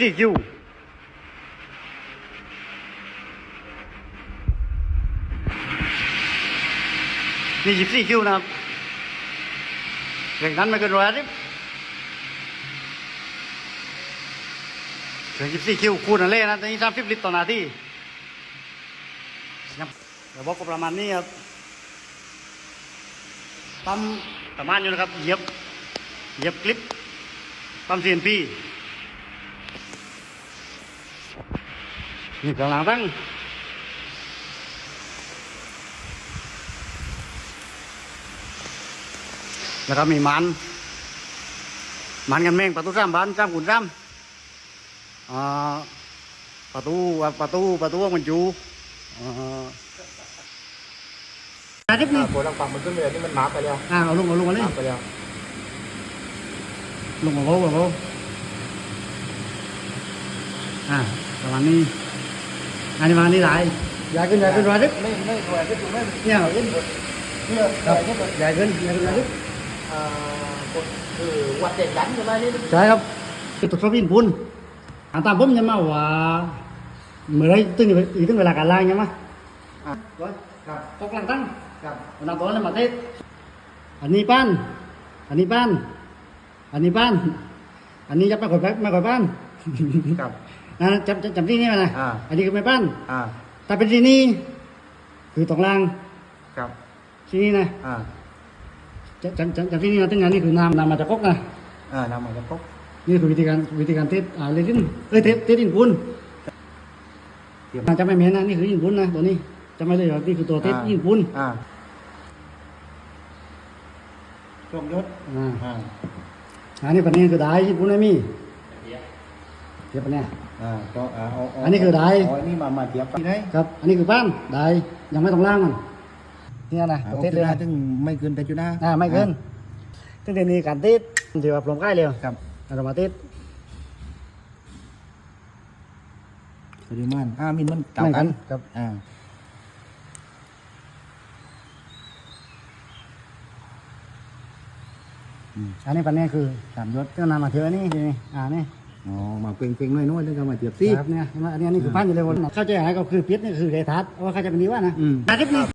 สี่คิวนี่ยี่สี่คิวนะครับแข่งนั้นไม่เกินร้อยอาทิตย์ถึงยี่สี่คิวคูณนั่นเลยนะตอนนี้สามสิบลิตรต่อนาทีครับระบบก็ประมาณนี้ครับปั๊มประมาณอยู่นะครับ เหยียบ เหยียบคลิปปั๊ม CNP นี่ กำลังตั้งแล้วก็มีมันมันกันแมงประตูสามบานสามขุนสามอ่าประตูประตูประตูมันจูอ่าอาทิตย์นี่ปวดหลังฝั่งมันขึ้นไปเลยนี่มันมาร์กไปแล้วอ่าเอาลงเอาลงมาเลยมาร์กไปแล้วลงมาโว้มาโว้อ่าประมาณนี้ อันนี้ประมาณนี้หลายใหญ่ขึ้นใหญ่ขึ้นร้อยดิไม่ไม่ถอยก็ถูกไม่เนี่ยเอาขึ้นเนี่ยครับนี่เป็นใหญ่ขึ้ นใหญ่ขึ้นร้อยดิอ่ากดคือวัดเด็กดันใช่ไหมนี่ใช่ครับคือตรวจสอบอินพุนอ่าตามผมยังมาว่าเมื่อไรตึ้งอีกตึ้งเวลาการล้างยังมาอะร้อยครับตกหลังตั้งครับวันนั้นตอนนั้นมาเทศอันนี้ป้านอันนี้ป้านอันนี้ป้านอันนี้จะไม่ก่อยไม่ก่อยป้านครับนะจำจำจำที่นี่มานะอ่า อันนี้คือไม่ป้าน อ่าถ้าเป็นที่นี่คือตรงล่างครับ ที่นี่นะอ่า จำจำจำจำที่นี่นะตั้งงานนี่คือน้ำน้ำมาจากก๊อกนะอ่านำมาจากก๊อกนี่คือวิธีการวิธีการเทสอ่าเลยขึ้นเอ้ยเทสเทสอินพุนเตรียมอ่าจำไม่เหม็นนะนี่คืออินพุนนะตัวนี้จำไม่เลยว่านี่คือตัวเทสอินพุนอ่าจงยศอ่าอ่าอันนี้ปันนี้คือได้อินพุนไม่มี เทียบปันเนี้ยอ่าก็อ่าเอาเาอันนี้คือได้เอาอันนี้มามาเทียบกันได้ครับ อันนี้คือป้านได้ยังไม่ต้องล่างมันเนี่ยนะอ่าตัวโอเทสเคเลยนะนะ ถึงไม่เกินแต่จุดหน้าอ่าไม่เกินซึ่งเดี๋ยวนี้การเทสถือว่าปลอมใกล้เลยครับเรามาเทสปริมาณอ่ามินมันเต่าเหมือนกักันนครับ อ่าอันนี้ปันนี้คือสามยศเครื่องนำมาเทียบอันนี้ทีนี้อ่านี่ อ๋อมาเป่งๆน้อยๆแล้วก็มาเทียบสิครับเนี่ยเห็นไหมอันนี้อันนี้คือพันอยู่เลยวนเข้าใจหายก็คือพิษนี่คือไก่ทัดว่าเข้าใจเป็นดีว่านะอืมอาทิตย์นี้